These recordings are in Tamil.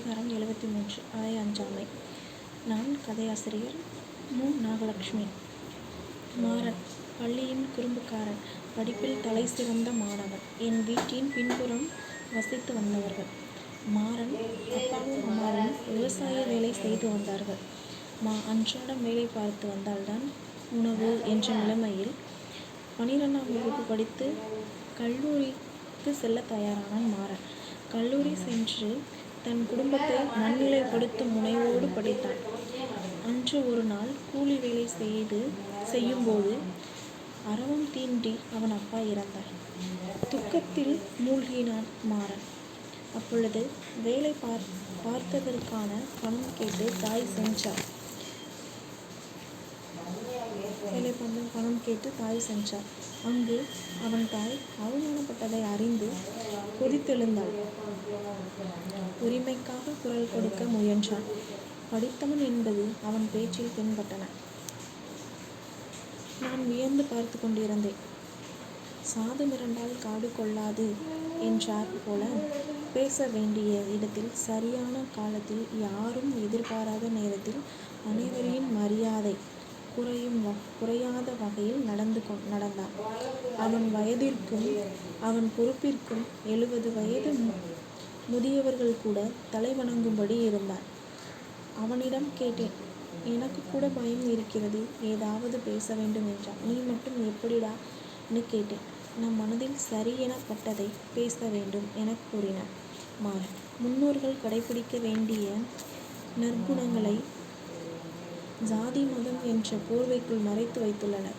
அதிகாரம் எழுபத்தி மூன்று அலை அஞ்சாமை. நான் கதையாசிரியர் மு. நாகலட்சுமி. மாறன் பள்ளியின் குறும்புக்காரன் படிப்பில் தலை சிறந்த மாணவன் என் வீட்டின் பின்புறம் வசித்து வந்தவர்கள். மாறன் அப்பாவும் அம்மாவும் விவசாய வேலை செய்து வந்தார்கள். மா அன்றாடம் வேலை பார்த்து வந்தால்தான் உணவு என்ற நிலைமையில் பனிரெண்டாம் வகுப்பு படித்து கல்லூரிக்கு செல்ல தயாரானான் மாறன். கல்லூரி சென்று தன் குடும்பத்தை நன்னிலைப்படுத்தும் முனைவோடு படித்தான். அன்று ஒரு நாள் கூலி வேலை செய்து செய்யும்போது அறவும் தீண்டி அவன் அப்பா இறந்தார். துக்கத்தில் மூழ்கினான் மாறன். அப்பொழுது வேலை பார் பார்த்ததற்கான பணம் கேட்டு தாய் சென்றார் வேலை பார்த்து பணம் கேட்டு தாய் சென்றார் அங்கு அவன் தாய் அவமானப்பட்டதை அறிந்து கொதித்தெழுந்தாள். உரிமைக்காக குரல் கொடுக்க முயன்றான். படித்தவன் என்பது அவன் பேச்சில் தென்பட்டன. நான் வியந்து பார்த்து கொண்டிருந்தேன். சாது மிரண்டால் காடு கொள்ளாது என்றார் போல பேச வேண்டிய இடத்தில் சரியான காலத்தில் யாரும் எதிர்பாராத நேரத்தில் அனைவரின் மரியாதை குறையும் குறையாத வகையில் நடந்து கொ நடந்தான். அவன் வயதிற்கும் அவன் பொறுப்பிற்கும் எழுபது வயது மு முதியவர்கள் கூட தலை வணங்கும்படி இருந்தான். அவனிடம் கேட்டேன். எனக்கு கூட பயம் இருக்கிறது. ஏதாவது பேச வேண்டும் என்றான். நீ மட்டும் எப்படிடான்னு கேட்டேன். நம் மனதில் சரி எனப்பட்டதை பேச வேண்டும் என கூறினான். மாறன். முன்னோர்கள் கடைபிடிக்க வேண்டிய நற்குணங்களை ஜாதி மதம் என்ற போர்வைக்குள் மறைத்து வைத்துள்ளனர்.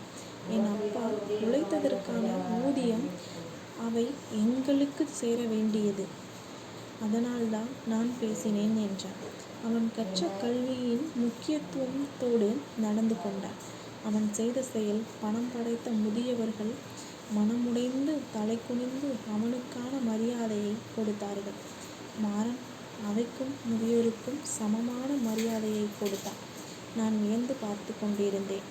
என் அப்பா உழைத்ததற்கான ஊதியம் அவை எங்களுக்கு சேர வேண்டியது. அதனால்தான் நான் பேசினேன் என்றான் அவன் கற்ற கல்வியின் முக்கியத்துவத்தோடு நடந்து கொண்டான். அவன் செய்த செயல் பணம் படைத்த முதியவர்கள் மனமுடைந்து தலை குனிந்து அவனுக்கான மரியாதையை கொடுத்தார்கள். மாறன் அவைக்கும் முதியோருக்கும் சமமான மரியாதையை கொடுத்தான். நான் வியந்து பார்த்து கொண்டிருந்தேன்.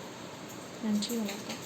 நன்றி வணக்கம்.